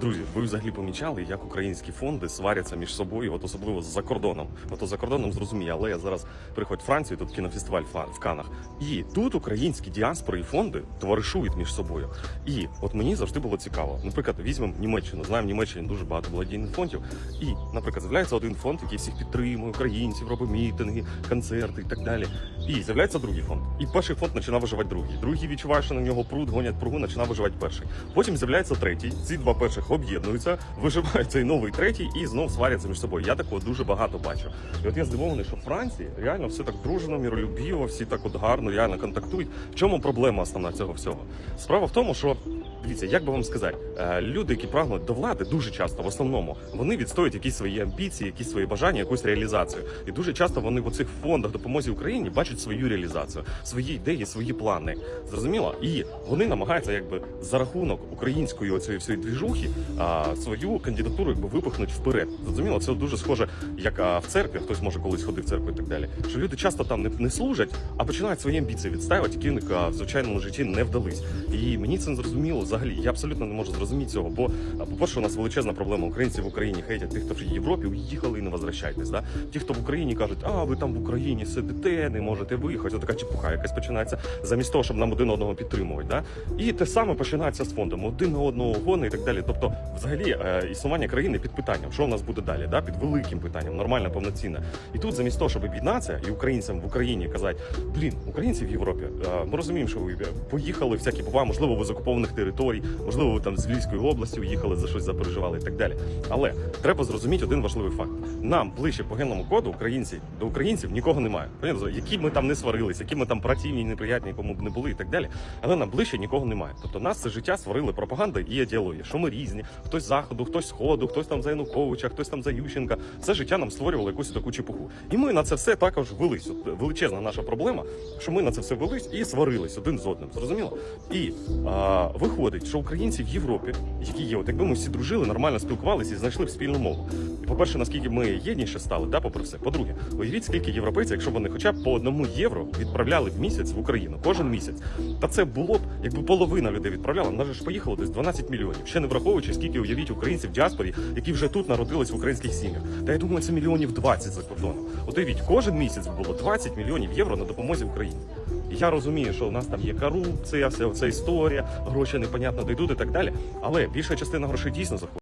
Друзі, ви взагалі помічали, як українські фонди сваряться між собою, от особливо за кордоном. От за кордоном зрозуміє, але я зараз приходь в Францію, тут кінофестиваль в Канах. І тут українські діаспори і фонди товаришують між собою. І от мені завжди було цікаво. Наприклад, візьмемо Німеччину. Знаємо, Німеччині дуже багато благодійних фондів. І, наприклад, з'являється один фонд, який всіх підтримує, українців, робить мітинги, концерти і так далі. І з'являється другий фонд. І перший фонд починає виживати другий. Другий відчуває, що на нього пруд, гонять пругу, починає виживати перший. Потім з'являється третій. Ці два перших об'єднуються, виживає цей новий третій і знов сваряться між собою. Я такого дуже багато бачу. І от я здивований, що в Франції реально все так дружно, миролюбіво, всі так от гарно, реально контактують. В чому проблема основна цього всього? Справа в тому, що дивіться, як би вам сказати, е, люди, які прагнуть до влади, дуже часто в основному вони відстоюють якісь свої амбіції, якісь свої бажання, якусь реалізацію. І дуже часто вони в цих фондах допомозі Україні бачать свою реалізацію, свої ідеї, свої плани. Зрозуміло? І вони намагаються якби за рахунок української оцієї всієї двіжухи а, свою кандидатуру якби випихнути вперед. Зрозуміло, це дуже схоже, як в церкві, хтось може колись ходив в церкву і так далі. Що люди часто там не, не служать, а починають свої амбіції відстаювати, які в звичайному житті не вдались. І мені це не зрозуміло взагалі. Я абсолютно не можу зрозуміти цього. Бо, по-перше, у нас величезна проблема. Українці в Україні хейтять тих, хто в Європі, уїхали і не возвращайтесь. Да? Ті, хто в Україні кажуть, а ви там в Україні сидите, не можете виїхати. Це така чепуха, якась починається замість того, щоб нам один одного підтримувати. Да? І те саме починається з фондом. Один на одного гони і так далі. Тобто, взагалі, е, існування країни під питанням, що у нас буде далі, да? під великим питанням, нормально, повноцінне. І тут, замість того, щоб об'єднатися і українцям в Україні казати, блін, українці в Європі, е, ми розуміємо, що ви поїхали всякі попа, можливо, ви з окупованих територій, можливо, ви там з Львівської області уїхали за щось запереживали і так далі. Але треба зрозуміти один важливий факт: нам ближче по генному коду українці до українців нікого немає. Які б ми там не сварилися, які ми там противні, неприятні, кому б не були і так далі. Але нам ближче нікого немає. Тобто нас це життя створили пропаганда і ідеологія, що ми різні, хтось з заходу, хтось сходу, хтось там за Януковича, хтось там за Ющенка. Це життя нам створювало якусь таку чепуху. І ми на це все також велись. От величезна наша проблема, що ми на це все велись і сварились один з одним. Зрозуміло? І а, виходить, що українці в Європі, які є, от якби ми всі дружили, нормально спілкувалися і знайшли б спільну мову. І, по-перше, наскільки ми єдніше стали, да, попри все. По-друге, уявіть, скільки європейців, якщо вони хоча б по одному євро відправляли в місяць в Україну, кожен місяць. Та це було б, якби половина людей відправляла, нас ж поїхало десь 12 мільйонів. Ще не враховуючи, скільки уявіть українців в діаспорі, які вже тут народились в українських сім'ях. Та я думаю, це мільйонів 20 за кордоном. От уявіть, кожен місяць було 20 мільйонів євро на допомозі Україні. Я розумію, що у нас там є корупція, вся ця історія, гроші непонятно де йдуть і так далі. Але більша частина грошей дійсно заходить.